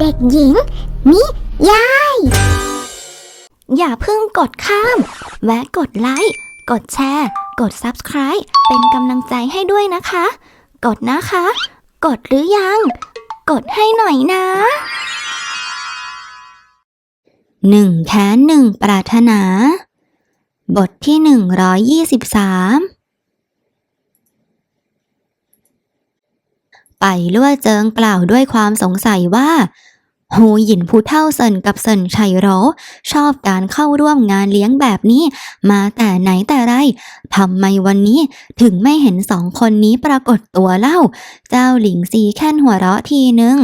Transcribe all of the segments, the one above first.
เด็กหญิงมิยาย อย่าเพิ่งกดข้าม แวะกดไลค์ กดแชร์ กด Subscribe เป็นกำลังใจให้ด้วยนะคะ กดนะคะ กดหรือยัง กดให้หน่อยนะหนึ่งแค้นหนึ่งปรารถนา บทที่หนึ่งร้อยยี่สิบสาม ไปลั่วเจิงกล่าวด้วยความสงสัยว่าหูหยินผู้เท่าเซินกับเซินชัยโรชอบการเข้าร่วมงานเลี้ยงแบบนี้ มาแต่ไหนแต่ไรทำไมวันนี้ถึงไม่เห็นสองคนนี้ปรากฏตัวเล่า เจ้าหลิงซีแค่นหัวเราะทีนึง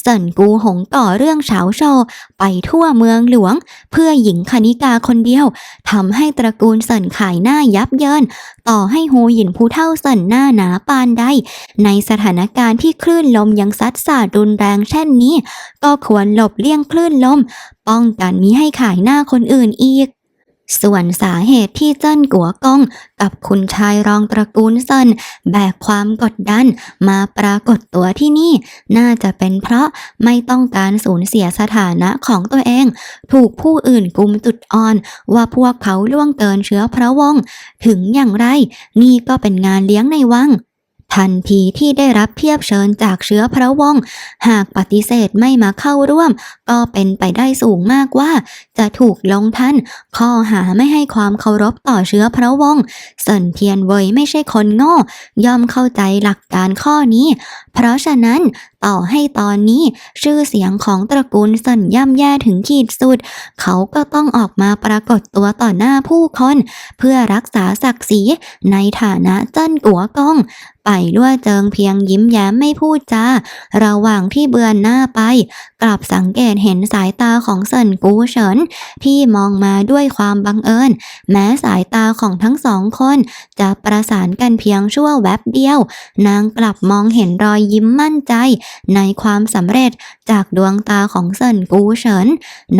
เซินกูหงก่อเรื่องเฉาโชว์ไปทั่วเมืองหลวง เพื่อหญิงคณิกาคนเดียวทำให้ตระกูลเซินขายหน้ายับเยิน ต่อให้หูหยินผู้เท่าเซินหน้าหนาปานใด ในสถานการณ์ที่คลื่นลมยังซัดสาดรุนแรงเช่นนี้ ก็ควรหลบเลี่ยงคลื่นลม ป้องกันมิให้ขายหน้าคนอื่นอีก ส่วนสาเหตุที่เจิ้นกัวกองกับคุณชายรองตระกูลเซินแบกความกดดันมาปรากฏตัวที่นี่ น่าจะเป็นเพราะไม่ต้องการสูญเสียสถานะของตัวเอง ถูกผู้อื่นกุมจุดอ่อน ว่าพวกเขาล่วงเกินเชื้อพระวงศ์ถึงอย่างไร นี่ก็เป็นงานเลี้ยงในวัง ทันทีที่ได้รับเทียบเชิญจากเชื้อพระวงศ์หากปฏิเสธไม่มาเข้าร่วม ก็เป็นไปได้สูงมากว่า จะถูกลงทันข้อหาไม่ให้ความเคารพต่อเชื้อพระวงศ์เซินเทียนเว่ยไม่ใช่คนโง่ย่อมเข้าใจหลักการข้อนี้ เพราะฉะนั้นต่อให้ตอนนี้ชื่อเสียงของตระกูลเซินย่ำแย่ถึงขีดสุด เขาก็ต้องออกมาปรากฏตัวต่อหน้าผู้คน เพื่อรักษาศักดิ์ศรีในฐานะเจ้นกัวกอง ไปลั่วเจิงเพียงยิ้มแย้มไม่พูดจาระหว่างที่เบือนหน้าไป กลับสังเกตเห็นสายตาของเซินกูเฉินที่มองมาด้วยความบังเอิญ แม้สายตาของทั้งสองคน จะประสานกันเพียงชั่วแวบเดียว นางกลับมองเห็นรอยยิ้มมั่นใจ ในความสำเร็จจากดวงตาของเซินกูเฉิน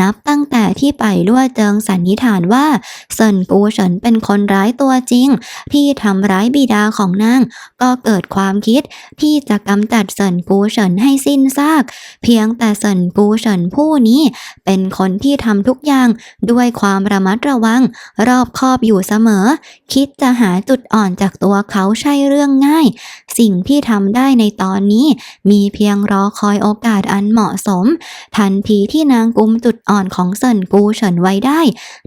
นับตั้งแต่ที่ไปล่วเจิงสันนิษฐานว่าเซินกูเฉินเป็นคนร้ายตัวจริง ที่ทำร้ายบิดาของนางก็เกิดความคิดที่จะกำจัดเซินกูเฉินให้สิ้นซาก เพียงแต่เซินกูเฉินผู้นี้ เป็นคนที่ทำทุกอย่างด้วยความระมัดระวัง รอบคอบอยู่เสมอ คิดจะหาจุดอ่อนจากตัวเขาใช่เรื่องง่าย สิ่งที่ทำได้ในตอนนี้ มีเพียงรอคอยโอกาสอันเหมาะสม ทันทีที่นางกุมจุดอ่อนของเซินกูเฉินไว้ได้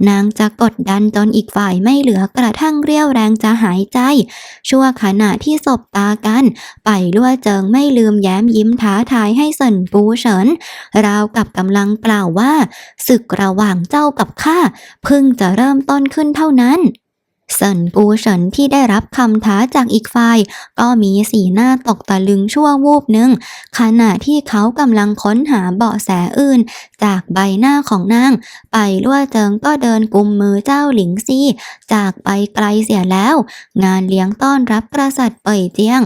นางจะกดดันจนอีกฝ่ายไม่เหลือกระทั่งเรี่ยวแรงจะหายใจ ชั่วขณะที่สบตากัน ไปลั่วเจิงไม่ลืมแย้มยิ้มท้าทายให้เซินกูเฉิน ราวกับกำลังกล่าวว่าศึกระหว่างเจ้ากับข้าเพิ่งจะเริ่มต้นขึ้นเท่านั้น เซินกูเฉินที่ได้รับคำท้าจากอีกฝ่าย ก็มีสีหน้าตกตะลึงชั่ววูบหนึ่ง ขณะที่เขากำลังค้นหาเบาะแสอื่น จากใบหน้าของนาง ไปลั่วเจิงก็เดินกุมมือเจ้าหลิงซี่ จากไปไกลเสียแล้ว งานเลี้ยงต้อนรับกษัตริย์เป่ยเจียง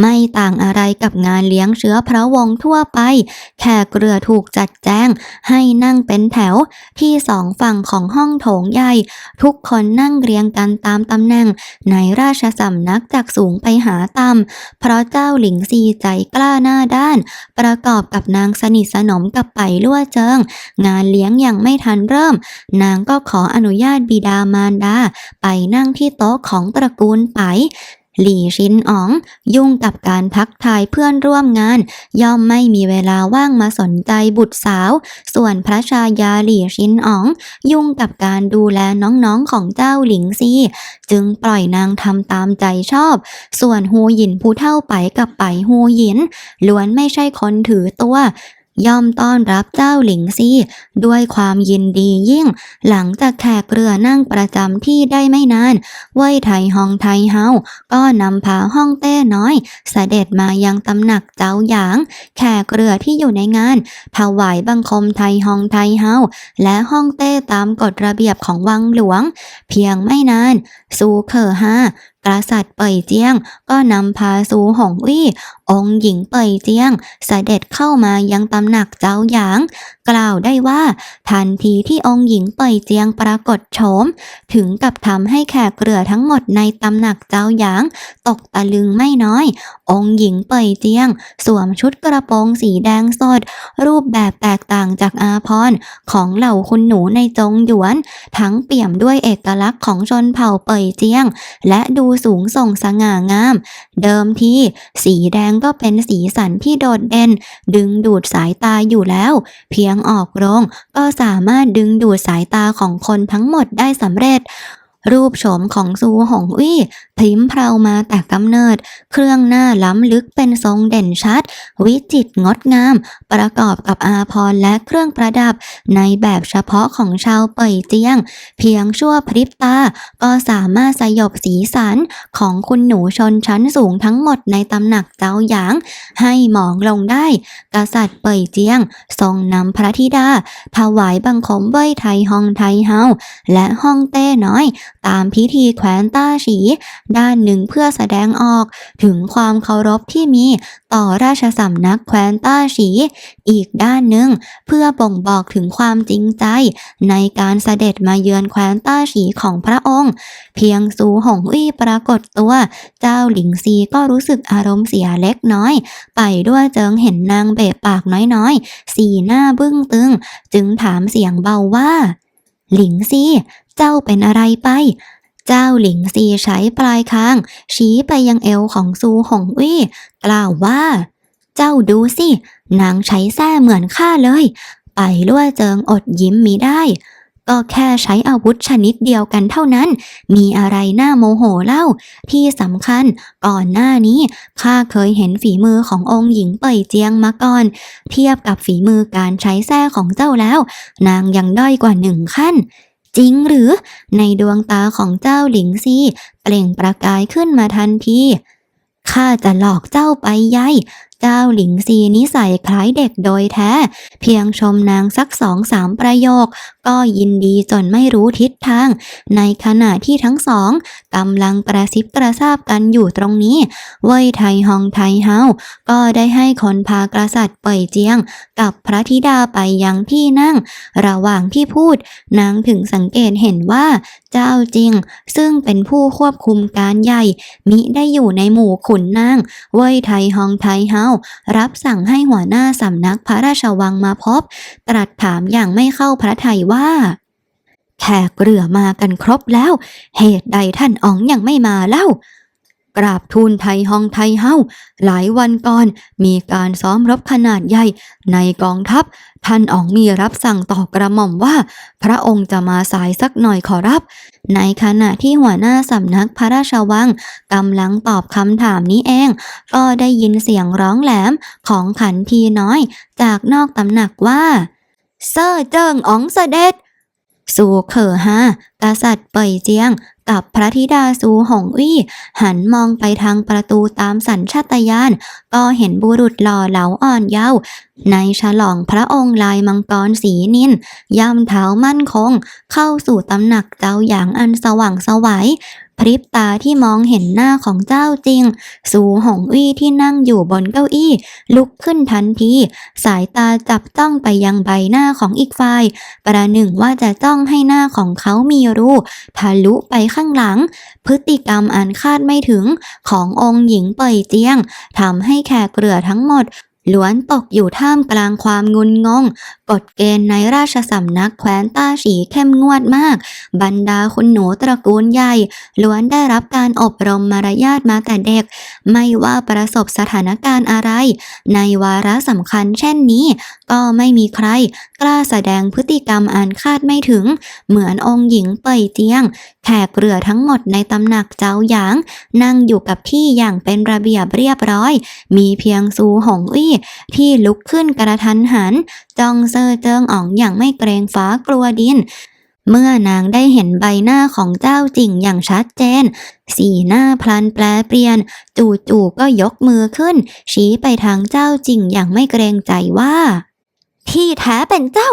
ไม่ต่างอะไรกับงานเลี้ยงเชื้อพระวงศ์ทั่วไป แขกเรือถูกจัดแจง ให้นั่งเป็นแถวที่สองฝั่งของห้องโถงใหญ่ ทุกคนนั่งเรียงกันตามตำแหน่ง ในราชสำนักจากสูงไปหาต่ำเพราะเจ้าหลิงซีใจกล้าหน้าด้าน ประกอบกับนางสนิทสนมกับไปลั่วเจิง งานเลี้ยงยังไม่ทันเริ่ม นางก็ขออนุญาตบิดามารดา ไปนั่งที่โต๊ะของตระกูลไป หลี่ชินอ๋อง ยุ่งกับการทักทายเพื่อนร่วมงาน ย่อมไม่มีเวลาว่างมาสนใจบุตรสาว ส่วนพระชายาหลี่ชินอ๋อง ยุ่งกับการดูแลน้องๆของเจ้าหลิงซี จึงปล่อยนางทำตามใจชอบ ส่วนฮูหยินผู้เท่าไปกับไปฮูหยิน ล้วนไม่ใช่คนถือตัว ย่อมต้อนรับเจ้าหลิงซีด้วยความยินดียิ่ง หลังจากแขกเรือนั่งประจำที่ได้ไม่นานเว่ยไทยฮองไทยเฮาก็นำพาห้องเต้น้อยเสด็จมายังตำหนักเจ้าหยาง แขกเรือที่อยู่ในงาน ถวายบังคมไทยฮองไทยเฮาและห้องเต้ตามกฎระเบียบของวังหลวง เพียงไม่นาน ซูเคอฮา กษัตริย์เป่ยเจียง ก็นำพาซูหงวี่องค์หญิงเป่ยเจียงเสด็จเข้ามายังตำหนักเจ้าหยาง กล่าวได้ว่า ทันทีที่องค์หญิงเป่ยเจียงปรากฏโฉม ถึงกับทำให้แขกเรือทั้งหมดในตำหนักเจ้าหยาง ตกตะลึงไม่น้อย องค์หญิงเป่ยเจียง สวมชุดกระโปรงสีแดงสด รูปแบบแตกต่างจากอาพรของเหล่าคุณหนูในจงหยวน ทั้งเปี่ยมด้วยเอกลักษณ์ของชนเผ่าเป่ยเจียง และดูสูงส่งสง่างาม เดิมทีสีแดงก็เป็นสีสันที่โดดเด่น ดึงดูดสายตาอยู่แล้ว เพียงออกโรงก็สามารถดึงดูดสายตาของคนทั้งหมดได้สำเร็จ รูปโฉมของซูหงวี่พริ้มเพรามาแต่กำเนิด เครื่องหน้าล้ำลึกเป็นทรงเด่นชัด วิจิตรงดงาม ประกอบกับอาพรและเครื่องประดับ ในแบบเฉพาะของชาวเป่ยเจียง เพียงชั่วพริบตา ก็สามารถสยบสีสันของคุณหนูชนชั้นสูงทั้งหมดในตำหนักเจ้าหยาง ให้หมองลงได้ กษัตริย์เป่ยเจียง ทรงนำพระธิดา ถวายบังคมเว่ยไทยฮองไทยเฮาและฮ่องเต้น้อย ตามพิธีแขวนต้าฉี ด้านหนึ่งเพื่อแสดงออกถึงความเคารพที่มีต่อราชสำนักแคว้นต้าฉี อีกด้านหนึ่งเพื่อบ่งบอกถึงความจริงใจ ในการเสด็จมาเยือนแคว้นต้าฉีของพระองค์ เพียงซูหงอี้ปรากฏตัว เจ้าหลิงซีก็รู้สึกอารมณ์เสียเล็กน้อย ไปด้วยเจิงเห็นนางเบะปากน้อยๆ สีหน้าบึ้งตึง จึงถามเสียงเบาว่า หลิงซี เจ้าเป็นอะไรไป เจ้าหลิงซีใช้ปลายคาง ชี้ไปยังเอวของซูหงวี่กล่าวว่า เจ้าดูสิ นางใช้แส้เหมือนข้าเลย ไปล่วเจิงอดยิ้มมิได้ ก็แค่ใช้อาวุธชนิดเดียวกันเท่านั้น มีอะไรน่าโมโหเล่า ที่สำคัญก่อนหน้านี้ข้าเคยเห็นฝีมือขององค์หญิงเป่ยเจียงมาก่อน เทียบกับฝีมือการใช้แส้ของเจ้าแล้ว นางยังด้อยกว่าหนึ่งขั้น จริงหรือในดวงตาของเจ้าหลิงซีเปล่งประกายขึ้นมาทันทีข้าจะหลอกเจ้าไปใย เจ้าหลิงซีนิสัยคล้ายเด็กโดยแท้ เพียงชมนางสักสองสามประโยค ก็ยินดีจนไม่รู้ทิศทาง ในขณะที่ทั้งสองกำลังกระซิบกระซาบกันอยู่ตรงนี้ เว่ยไทฮองไทเฮาก็ได้ให้คนพากษัตริย์เป่ยเจียง กับพระธิดาไปยังที่นั่ง ระหว่างที่พูด นางถึงสังเกตเห็นว่า เจ้าจริง ซึ่งเป็นผู้ควบคุมการใหญ่ มิได้อยู่ในหมู่ขุนนาง เว่ยไทฮองไทเฮารับสั่งให้หัวหน้าสำนักพระราชวังมาพบ ตรัสถามอย่างไม่เข้าพระทัยว่า แขกเรือมากันครบแล้ว เหตุใดท่านอ๋องยังไม่มาเล่า กราบทูลไทยฮองไทเฮาหลายวันก่อน มีการซ้อมรบขนาดใหญ่ในกองทัพ ท่านอองมีรับสั่งต่อกระหม่อมว่า พระองค์จะมาสายสักหน่อยขอรับ ในขณะที่หัวหน้าสำนักพระราชวังกำลังตอบคำถามนี้เอง ก็ได้ยินเสียงร้องแหลมของขันทีน้อย จากนอกตำหนักว่า เซอร์เจิงอ๋องเสด็จสู่เขอฮากษัตริย์เป่ยเจียง กับพระธิดาซูหงอี้หันมองไปทางประตูตามสัญชาตญาณก็เห็นบุรุษหล่อเหลาอ่อนเยาว์ในฉลองพระองค์ลายมังกรสีนินย่ำเท้ามั่นคง เข้าสู่ตำหนักเจ้าอย่างอันสว่างสวัย พริบตาที่มองเห็นหน้าของเจ้าจริง สูหงอี้ที่นั่งอยู่บนเก้าอี้ ลุกขึ้นทันที สายตาจับจ้องไปยังใบหน้าของอีกฝ่าย ประหนึ่งว่าจะจ้องให้หน้าของเขามีรูทะลุไปข้างหลัง พฤติกรรมอันคาดไม่ถึงขององค์หญิงเป่ยเจียงทำให้แขกเรือทั้งหมด ล้วนตกอยู่ท่ามกลางความงุนงง กฎเกณฑ์ในราชสำนักแคว้นต้าฉีเข้มงวดมาก บรรดาคุณหนูตระกูลใหญ่ ล้วนได้รับการอบรมมารยาทมาแต่เด็ก ไม่ว่าประสบสถานการณ์อะไร ในวาระสำคัญเช่นนี้ ก็ไม่มีใคร กล้าแสดงพฤติกรรมอันคาดไม่ถึง เหมือนองค์หญิงเป่ยเจียง แขกเรือทั้งหมดในตำหนักเจ้าหยาง นั่งอยู่กับที่อย่างเป็นระเบียบเรียบร้อย มีเพียงซูหงอี้ที่ลุกขึ้นกระทันหัน จ้องเซอเจิงอ๋องอย่างไม่เกรงฟ้ากลัวดิน เมื่อนางได้เห็นใบหน้าของเจ้าจริงอย่างชัดเจน สีหน้าพลันแปลเปลี่ยน จู่ๆก็ยกมือขึ้น ชี้ไปทางเจ้าจริงอย่างไม่เกรงใจว่า ที่แท้เป็นเจ้า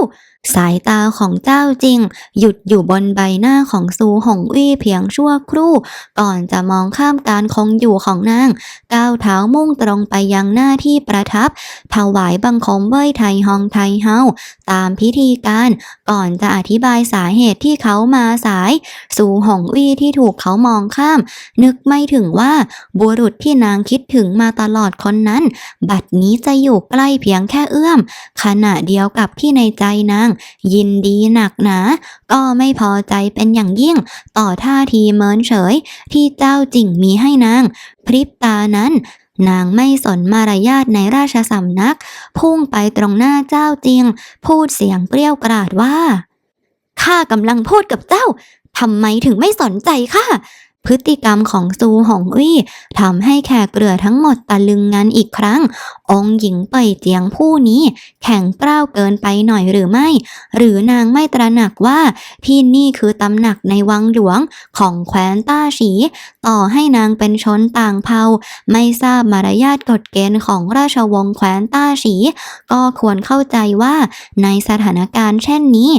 สายตาของเจ้าจริง หยุดอยู่บนใบหน้าของซูหงอี้เพียงชั่วครู่ ก่อนจะมองข้ามการคงอยู่ของนาง ก้าวเท้ามุ่งตรงไปยังหน้าที่ประทับ ถวายบังคมเว้ยไทยฮองไทยเฮาตามพิธีการ ก่อนจะอธิบายสาเหตุที่เขามาสาย ซูหงอี้ที่ถูกเขามองข้าม นึกไม่ถึงว่าบุรุษที่นางคิดถึงมาตลอดคนนั้น บัดนี้จะอยู่ใกล้เพียงแค่เอื้อม ขณะเดียวกับที่ในใจนางยินดีหนักหนา ก็ไม่พอใจเป็นอย่างยิ่ง ต่อท่าทีเมินเฉย ที่เจ้าจิ่งมีให้นาง พริบตานั้นนางไม่สนมารยาทในราชสำนัก พุ่งไปตรงหน้าเจ้าจริง พูดเสียงเปรี้ยวกราดว่า ข้ากำลังพูดกับเจ้า ทำไมถึงไม่สนใจข้า พฤติกรรมของซูหงอี้ทำให้แขกเรือทั้งหมดตะลึงงันอีกครั้ง องหญิงเป่ยเจียงผู้นี้ แข็งกร้าวเกินไปหน่อยหรือไม่ หรือนางไม่ตระหนักว่าที่นี่คือตำหนักในวังหลวงของแคว้นต้าฉี ต่อให้นางเป็นชนต่างเผ่าไม่ทราบมารยาทกฎเกณฑ์ของราชวงศ์แคว้นต้าฉี ก็ควรเข้าใจว่า ในสถานการณ์เช่นนี้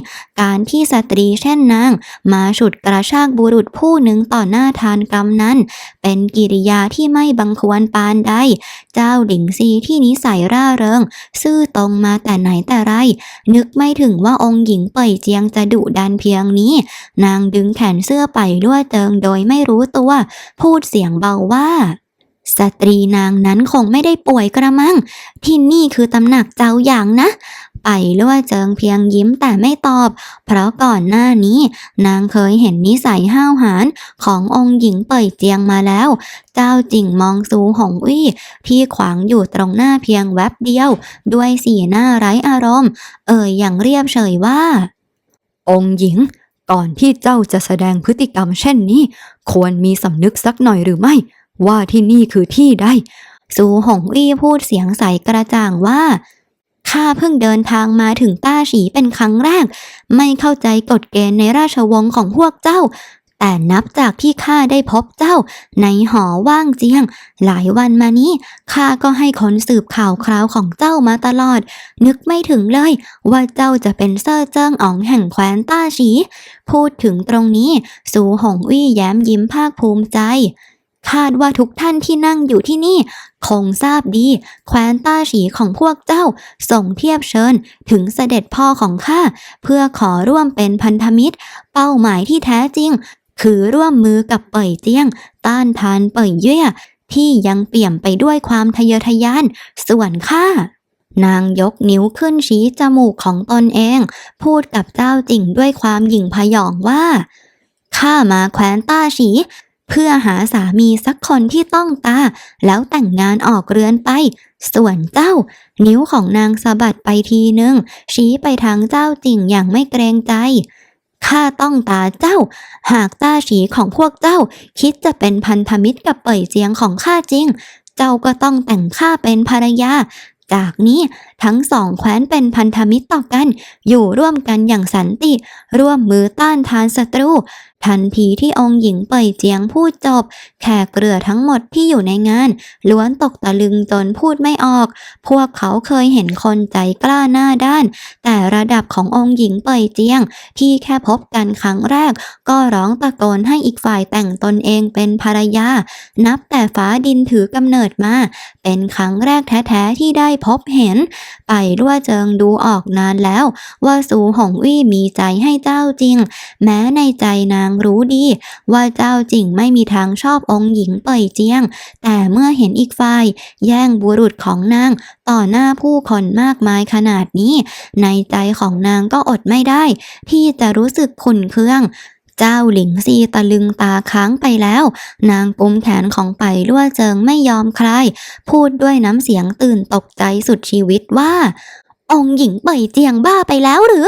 การที่สตรีเช่นนาง มาฉุดกระชากบุรุษผู้หนึ่งต่อหน้าทานกรรมนั้น เป็นกิริยาที่ไม่บังควรปานใด เจ้าหลิงซีที่นิสัยร่าเริง ซื่อตรงมาแต่ไหนแต่ไร นึกไม่ถึงว่าองค์หญิงเป่ยเจียงจะดุดันเพียงนี้ นางดึงแขนเสื้อไปด้วยเติงโดยไม่รู้ตัว พูดเสียงเบาว่าสตรีนางนั้นคงไม่ได้ป่วยกระมัง ที่นี่คือตำหนักเจ้าอย่างนะ ไปลั่วเจิงเพียงยิ้มแต่ไม่ตอบ เพราะก่อนหน้านี้ นางเคยเห็นนิสัยห้าวหาญขององค์หญิงเป่ยเจียงมาแล้ว เจ้าจิ่งมองซูหงอี้ที่ขวางอยู่ตรงหน้าเพียงแวบเดียว ด้วยสีหน้าไร้อารมณ์ เอ่ยอย่างเรียบเฉยว่า องค์หญิง ก่อนที่เจ้าจะแสดงพฤติกรรมเช่นนี้ ควรมีสำนึกสักหน่อยหรือไม่ ว่าที่นี่คือที่ใดซูหงอี้พูดเสียงใสกระจ่างว่า ข้าเพิ่งเดินทางมาถึงต้าฉีเป็นครั้งแรก ไม่เข้าใจกฎเกณฑ์ในราชวงศ์ของพวกเจ้า แต่นับจากที่ข้าได้พบเจ้า ในหอว่างเจียง หลายวันมานี้ข้าก็ให้คนสืบข่าวคราวของเจ้ามาตลอด นึกไม่ถึงเลย ว่าเจ้าจะเป็นเซอร์เจิ้งอ๋องแห่งแคว้นต้าฉี พูดถึงตรงนี้ สูหงอี้แย้มยิ้มภาคภูมิใจ คาดว่าทุกท่านที่นั่งอยู่ที่นี่ คงทราบดี แคว้นต้าฉีของพวกเจ้า ส่งเทียบเชิญถึงเสด็จพ่อของข้า เพื่อขอร่วมเป็นพันธมิตร เป้าหมายที่แท้จริง คือร่วมมือกับเป่ยเจียง ต้านทานเป่ยเย่ยที่ยังเปี่ยมไปด้วยความทะเยอทะยาน ส่วนข้านางยกนิ้วขึ้นชี้จมูกของตนเอง พูดกับเจ้าจิ่งด้วยความหยิ่งพยองว่า ข้ามาแคว้นต้าฉี เพื่อหาสามีสักคนที่ต้องตา แล้วแต่งงานออกเรือนไป ส่วนเจ้า นิ้วของนางสะบัดไปทีนึง ชี้ไปทางเจ้าจริงอย่างไม่เกรงใจข้าต้องตาเจ้า หากต้าฉีของพวกเจ้า คิดจะเป็นพันธมิตรกับเป่ยเจียงของข้าจริง เจ้าก็ต้องแต่งข้าเป็นภรรยา จากนี้ ทั้งสองแคว้นเป็นพันธมิตรต่อกัน อยู่ร่วมกันอย่างสันติ ร่วมมือต้านทานศัตรู ทันทีที่องค์หญิงเป่ยเจียงพูดจบ แขกเรือทั้งหมดที่อยู่ในงาน ล้วนตกตะลึงจนพูดไม่ออก พวกเขาเคยเห็นคนใจกล้าหน้าด้าน แต่ระดับขององค์หญิงเป่ยเจียง ที่แค่พบกันครั้งแรก ก็ร้องตะโกนให้อีกฝ่ายแต่งตนเองเป็นภรรยา นับแต่ฟ้าดินถือกำเนิดมา เป็นครั้งแรกแท้ๆที่ได้พบเห็นไปรั่วเจิงดูออกนานแล้ว ว่าสูหงวี่มีใจให้เจ้าจริง แม้ในใจนางรู้ดี ว่าเจ้าจริงไม่มีทางชอบองค์หญิงเป่ยเจียง แต่เมื่อเห็นอีกฝ่าย แย่งบุรุษของนาง ต่อหน้าผู้คนมากมายขนาดนี้ ในใจของนางก็อดไม่ได้ ที่จะรู้สึกขุนเคือง เจ้าหลิงซีตะลึงตาค้างไปแล้ว นางกุมแขนของไปลั่วเจิงไม่ยอมใคร พูดด้วยน้ำเสียงตื่นตกใจสุดชีวิตว่า องหญิงเป่ยเจียงบ้าไปแล้วหรือ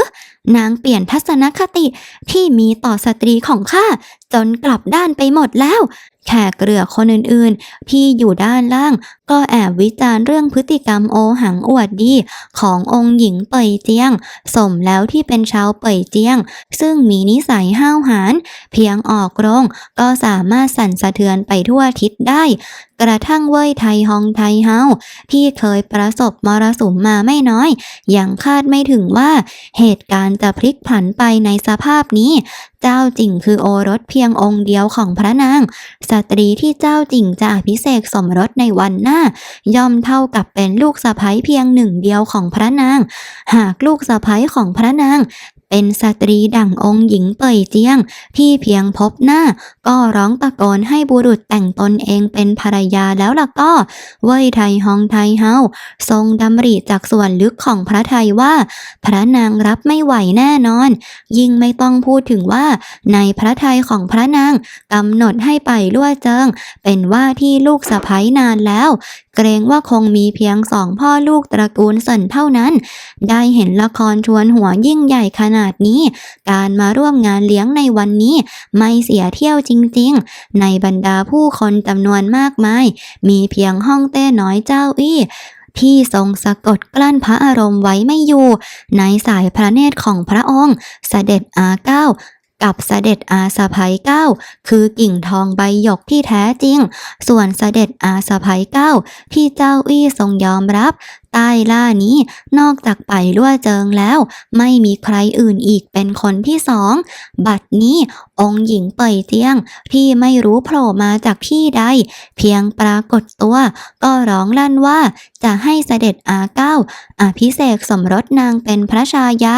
นางเปลี่ยนทัศนคติที่มีต่อสตรีของข้าจนกลับด้านไปหมดแล้ว แขกเรือคนอื่นๆ ที่อยู่ด้านล่าง ก็แอบวิจารณ์เรื่องพฤติกรรมโอหังอวดดี ขององค์หญิงเป่ยเจียง สมแล้วที่เป็นชาวเป่ยเจียง ซึ่งมีนิสัยห้าวหาญเพียงออกโรงก็สามารถสั่นสะเทือนไปทั่วทิศได้ กระทั่งเว่ยไทยฮองไทยเฮาที่เคยประสบมรสุมมาไม่น้อย ยังคาดไม่ถึงว่าเหตุการณ์จะพลิกผันไปในสภาพนี้ เจ้าจิ่งคือโอรสเพียงองค์เดียวของพระนาง สตรีที่เจ้าจิ่งจะอภิเษกสมรสในวันหน้า ย่อมเท่ากับเป็นลูกสะใภ้เพียงหนึ่งเดียวของพระนาง หากลูกสะใภ้ของพระนาง เป็นสตรีดั่งองค์หญิงเป่ยเจียง ที่เพียงพบหน้า ก็ร้องตะโกนให้บุรุษแต่งตนเองเป็นภรรยาแล้วล่ะก็ เว่ยไทยฮองไทยเฮาทรงดำริจากส่วนลึกของพระไทยว่า พระนางรับไม่ไหวแน่นอน ยิ่งไม่ต้องพูดถึงว่า ในพระไทยของพระนางกำหนดให้ไปล่วเจิง เป็นว่าที่ลูกสะใภ้นานแล้ว เกรงว่าคงมีเพียงสองพ่อลูกตระกูลเซินเท่านั้น ได้เห็นละครชวนหัวยิ่งใหญ่ขนาดนี้ การมาร่วมงานเลี้ยงในวันนี้ไม่เสียเที่ยวจริงๆ ในบรรดาผู้คนจำนวนมากมาย มีเพียงห้องเต้น้อยเจ้าอี้ที่ทรงสะกดกลั้นพระอารมณ์ไว้ไม่อยู่ ในสายพระเนตรของพระองค์ เสด็จอาเก้ากับเสด็จอาสะภัยเก้าคือกิ่งทองใบหยกที่แท้จริง ส่วนเสด็จอาสะภัยเก้าที่เจ้าอี้ทรงยอมรับ ใต้ล่านี้ นอกจากไปล่วเจิงแล้ว ไม่มีใครอื่นอีกเป็นคนที่สอง บัดนี้องค์หญิงเป่ยเตียงที่ไม่รู้โผล่มาจากที่ใด เพียงปรากฏตัว ก็ร้องลั่นว่า จะให้เสด็จอาเก้าอาภิเษกสมรสนางเป็นพระชายา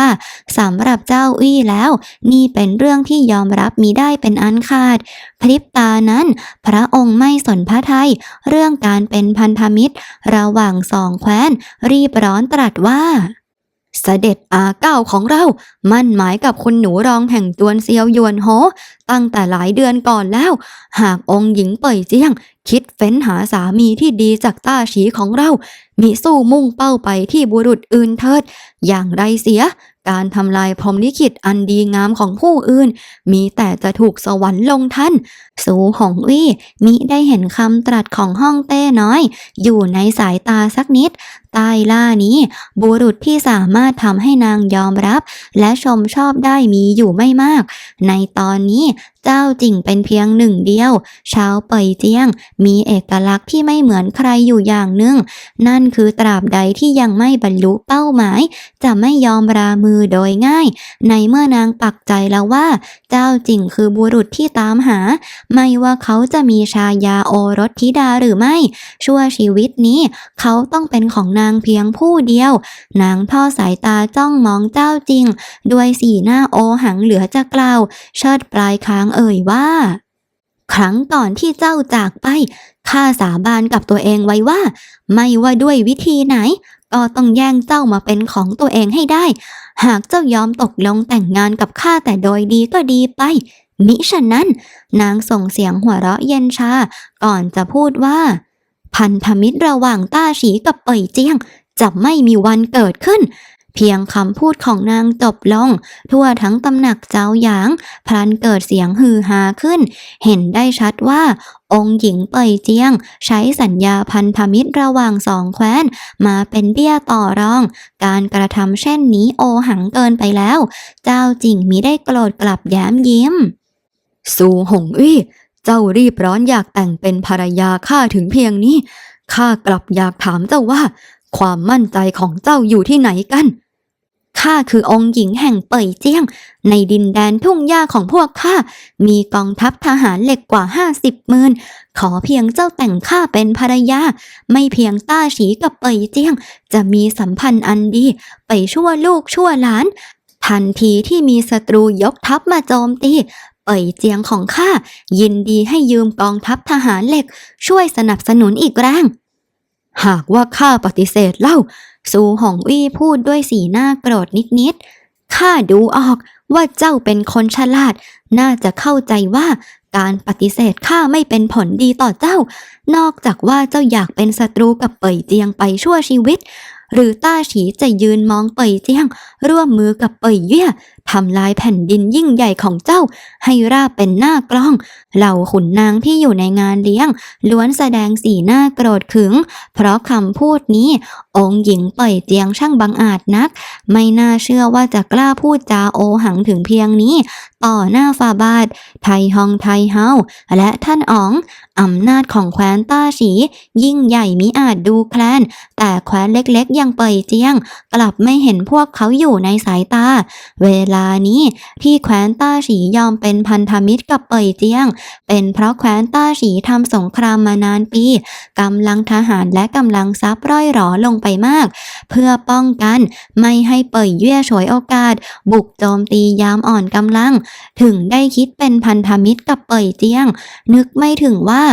สำหรับเจ้าอี้แล้ว นี่เป็นเรื่องที่ยอมรับมิได้เป็นอันขาด พริบตานั้น พระองค์ไม่สนพระทัยเรื่องการเป็นพันธมิตร ระหว่างสองแคว้น รีบร้อนตรัสว่า สด็จอาเก้าของเรา มั่นหมายกับคุณหนูรองแห่งจวนเซียวยวนโฮตั้งแต่หลายเดือนก่อนแล้ว หากองค์หญิงเป่ยเจียง คิดเฟ้นหาสามีที่ดีจากต้าฉีของเรามิสู้มุ่งเป้าไปที่บุรุษอื่นเถิด อย่างไรเสีย การทำลายพรหมลิขิตอันดีงามของผู้อื่น มีแต่จะถูกสวรรค์ลงทันสูหงวี่มิได้เห็นคำตรัสของห้องเต้น้อย อยู่ในสายตาสักนิด ใต้ล่านี้ บุรุษที่สามารถทำให้นางยอมรับ และชมชอบได้มีอยู่ไม่มาก ในตอนนี้เจ้าจิ่งเป็นเพียงหนึ่งเดียว ชาวเป่ยเจียง มีเอกลักษณ์ที่ไม่เหมือนใครอยู่อย่างหนึ่ง นั่นคือตราบใดที่ยังไม่บรรลุเป้าหมาย จะไม่ยอมรามือโดยง่าย ในเมื่อนางปักใจแล้วว่า เจ้าจิ่งคือบุรุษที่ตามหา ไม่ว่าเขาจะมีชายาโอรสธิดาหรือไม่ ชั่วชีวิตนี้ เขาต้องเป็นของนางางเพียงผู้เดียว นางทอดสายตาจ้องมองเจ้าจริง ด้วยสีหน้าโอหังเหลือจะกล่าวเชิดปลายค้างเอ่ยว่า ครั้งก่อนที่เจ้าจากไปข้าสาบานกับตัวเองไว้ว่า ไม่ว่าด้วยวิธีไหน ก็ต้องแย่งเจ้ามาเป็นของตัวเองให้ได้ หากเจ้ายอมตกลงแต่งงานกับข้าแต่โดยดีก็ดีไป มิฉะนั้น นางส่งเสียงหัวเราะเย็นชา ก่อนจะพูดว่า พันธมิตรระหว่างต้าฉีกับเป่ยเจียง จะไม่มีวันเกิดขึ้น เพียงคำพูดของนางจบลง ทั่วทั้งตำหนักเจ้าหยาง พลันเกิดเสียงฮือฮาขึ้น เห็นได้ชัดว่าองค์หญิงเป่ยเจียง ใช้สัญญาพันธมิตรระหว่างสองแคว้น มาเป็นเบี้ยต่อรอง การกระทำเช่นนี้โอหังเกินไปแล้ว เจ้าจิงมิได้โกรธกลับแย้มยิ้ม สู่หงอี้ เจ้ารีบร้อนอยากแต่งเป็นภรรยาข้าถึงเพียงนี้ ข้ากลับอยากถามเจ้าว่า ความมั่นใจของเจ้าอยู่ที่ไหนกัน ข้าคือองค์หญิงแห่งเป่ยเจียง ในดินแดนทุ่งหญ้าของพวกข้า มีกองทัพทหารเหล็กกว่าห้าสิบหมื่น ขอเพียงเจ้าแต่งข้าเป็นภรรยา ไม่เพียงต้าฉีกับเป่ยเจียง จะมีสัมพันธ์อันดี ไปชั่วลูกชั่วหลานทันทีที่มีศัตรูยกทัพมาโจมตี เป่ยเจียงของข้ายินดีให้ยืมกองทัพทหารเหล็ก ช่วยสนับสนุนอีกแรง หากว่าข้าปฏิเสธเล่าซูหงวี่พูดด้วยสีหน้าโกรธนิดๆข้าดูออกว่าเจ้าเป็นคนฉลาด น่าจะเข้าใจว่าการปฏิเสธข้าไม่เป็นผลดีต่อเจ้า นอกจากว่าเจ้าอยากเป็นศัตรูกับเป่ยเจียงไปชั่วชีวิต หรือต้าฉีจะยืนมองเป่ยเจียง ร่วมมือกับเป่ยเย่ย ทำลายแผ่นดินยิ่งใหญ่ของเจ้า ให้ราบเป็นหน้ากล้อง เหล่าขุนนางที่อยู่ในงานเลี้ยง ล้วนแสดงสีหน้าโกรธขึง เพราะคำพูดนี้ องค์หญิงเป่ยเจียงช่างบังอาจนัก ไม่น่าเชื่อว่าจะกล้าพูดจาโอหังถึงเพียงนี้ ต่อหน้าฟาบาท ไทฮองไทเฮาและท่านอ๋องอำนาจของแคว้นต้าฉี ยิ่งใหญ่มิอาจดูแคลน แต่แคว้นเล็กๆ ยังเป่ยเจียง กลับไม่เห็นพวกเขาอยู่ในสายตา เวลานี้ ที่แคว้นต้าฉียอมเป็นพันธมิตรกับเป่ยเจียง เป็นเพราะแคว้นต้าฉีทำสงครามมานานปีกำลังทหารและกำลังทรัพย์ร่อยหรอลงไปมาก เพื่อป้องกันไม่ให้เป่ยเย่ยฉวยโอกาส บุกโจมตียามอ่อนกำลัง ถึงได้คิดเป็นพันธมิตรกับเป่ยเจียง นึกไม่ถึงว่า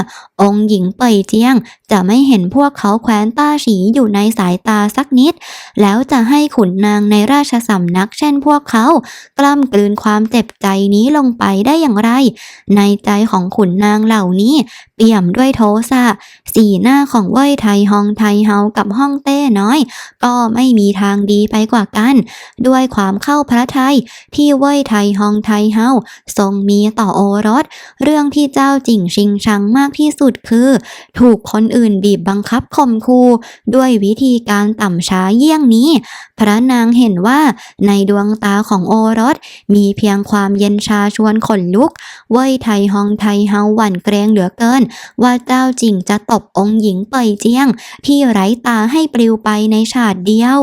องค์หญิงเป่ยเจียง จะไม่เห็นพวกเขาแคว้นต้าฉีอยู่ในสายตาสักนิด แล้วจะให้ขุนนางในราชสำนักเช่นพวกเขา กล้ำกลืนความเจ็บใจนี้ลงไปได้อย่างไร ในใจของขุนนางเหล่านี้ เปี่ยมด้วยโทสะสีหน้าของเว่ยไทฮองไทเฮากับฮ่องเต้น้อย ก็ไม่มีทางดีไปกว่ากัน ด้วยความเข้าพระทัยที่เว่ยไทฮองไทเฮาทรงมีต่อโอรส เรื่องที่เจ้าจิ่งชิงชังมากที่สุดคือ ถูกคนอื่นบีบบังคับข่มคูด้วยวิธีการต่ำช้าเยี่ยงนี้ พระนางเห็นว่าในดวงตาของโอรส มีเพียงความเย็นชาชวนขนลุก เว่ยไทยฮองไทยเฮาหวั่นเกรงเหลือเกิน ว่าเจ้าจริงจะตบองค์หญิงเปยเจียง ที่ไร้ตาให้ปลิวไปในฉาดเดียว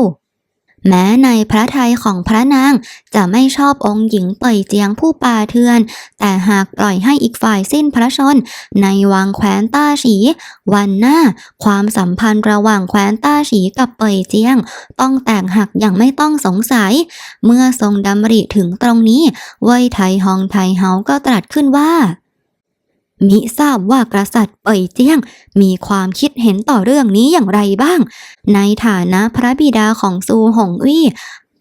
แม้ในพระทัยของพระนางจะไม่ชอบองค์หญิงเป่ยเจียงผู้ป่าเทือน แต่หากปล่อยให้อีกฝ่ายสิ้นพระชน ในวังแคว้นต้าฉี วันหน้า ความสัมพันธ์ระหว่างแคว้นต้าฉีกับเป่ยเจียง ต้องแตกหักอย่างไม่ต้องสงสัย เมื่อทรงดำริถึงตรงนี้เว่ยไทฮองไทเฮาก็ตรัสขึ้นว่า มิทราบว่ากษัตริย์เป่ยเจียง มีความคิดเห็นต่อเรื่องนี้อย่างไรบ้าง ในฐานะพระบิดาของซูหงอี้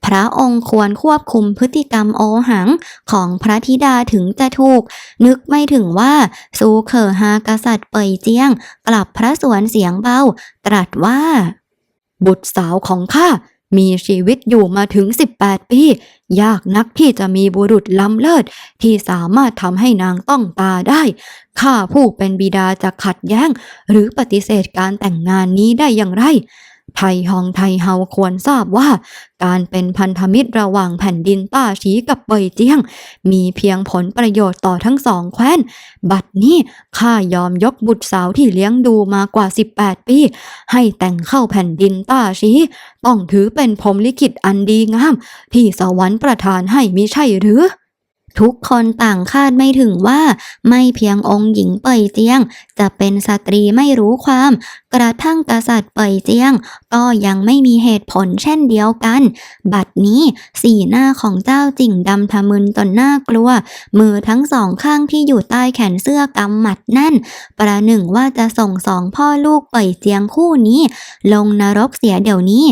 พระองค์ควรควบคุมพฤติกรรมโอหังของพระธิดาถึงจะถูก นึกไม่ถึงว่าซูเคอฮากษัตริย์เป่ยเจียง กลับพระสวนเสียงเบา ตรัสว่า บุตรสาวของข้า มีชีวิตอยู่มาถึง 18 ปี ยากนักที่จะมีบุรุษล้ำเลิศ ที่สามารถทำให้นางต้องตาได้ ข้าผู้เป็นบิดาจะขัดแย้ง หรือปฏิเสธการแต่งงานนี้ได้อย่างไร ไทฮองไทเฮาควรทราบว่า การเป็นพันธมิตรระหว่างแผ่นดินต้าชีกับเป่ยเจียง มีเพียงผลประโยชน์ต่อทั้งสองแคว้น บัดนี้ข้ายอมยกบุตรสาวที่เลี้ยงดูมากว่า 18 ปี ให้แต่งเข้าแผ่นดินต้าชีต้องถือเป็นพรหมลิขิตอันดีงาม ที่สวรรค์ประทานให้มิใช่หรือ ทุกคนต่างคาดไม่ถึงว่า ไม่เพียงองค์หญิงเป่ยเจียง จะเป็นสตรีไม่รู้ความ กระทั่งกษัตริย์เป่ยเจียง ก็ยังไม่มีเหตุผลเช่นเดียวกัน บัดนี้สีหน้าของเจ้าจิ่งดำทะมึนจนน่ากลัว มือทั้งสองข้างที่อยู่ใต้แขนเสื้อกำหมัดแน่น ประหนึ่งว่าจะส่งสองพ่อลูกเป่ยเจียงคู่นี้ ลงนรกเสียเดี๋ยวนี้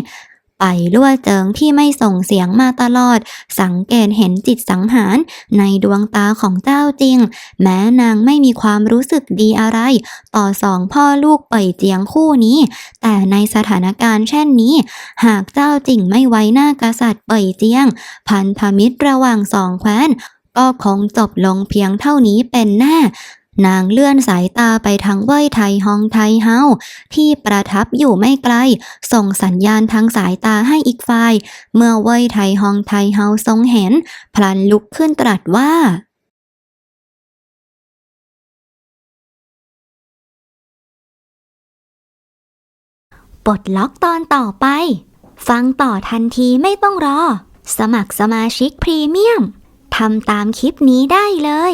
ไปลั่วเจิงที่ไม่ส่งเสียงมาตลอด สังเกตเห็นจิตสังหารในดวงตาของเจ้าจริง แม้นางไม่มีความรู้สึกดีอะไร ต่อสองพ่อลูกเป่ยเจียงคู่นี้ แต่ในสถานการณ์เช่นนี้ หากเจ้าจริงไม่ไว้หน้ากษัตริย์เป่ยเจียง พันธมิตรระหว่างสองแคว้นก็คงจบลงเพียงเท่านี้เป็นแน่ นางเลื่อนสายตาไปทางเว่ยไทฮองไทเฮาที่ประทับอยู่ไม่ไกล ส่งสัญญาณทางสายตาให้อีกฝ่าย เมื่อเว่ยไทฮองไทเฮาทรงเห็น พลันลุกขึ้นตรัสว่าปลดล็อกตอนต่อไป ฟังต่อทันทีไม่ต้องรอ สมัครสมาชิกพรีเมียมทำตามคลิปนี้ได้เลย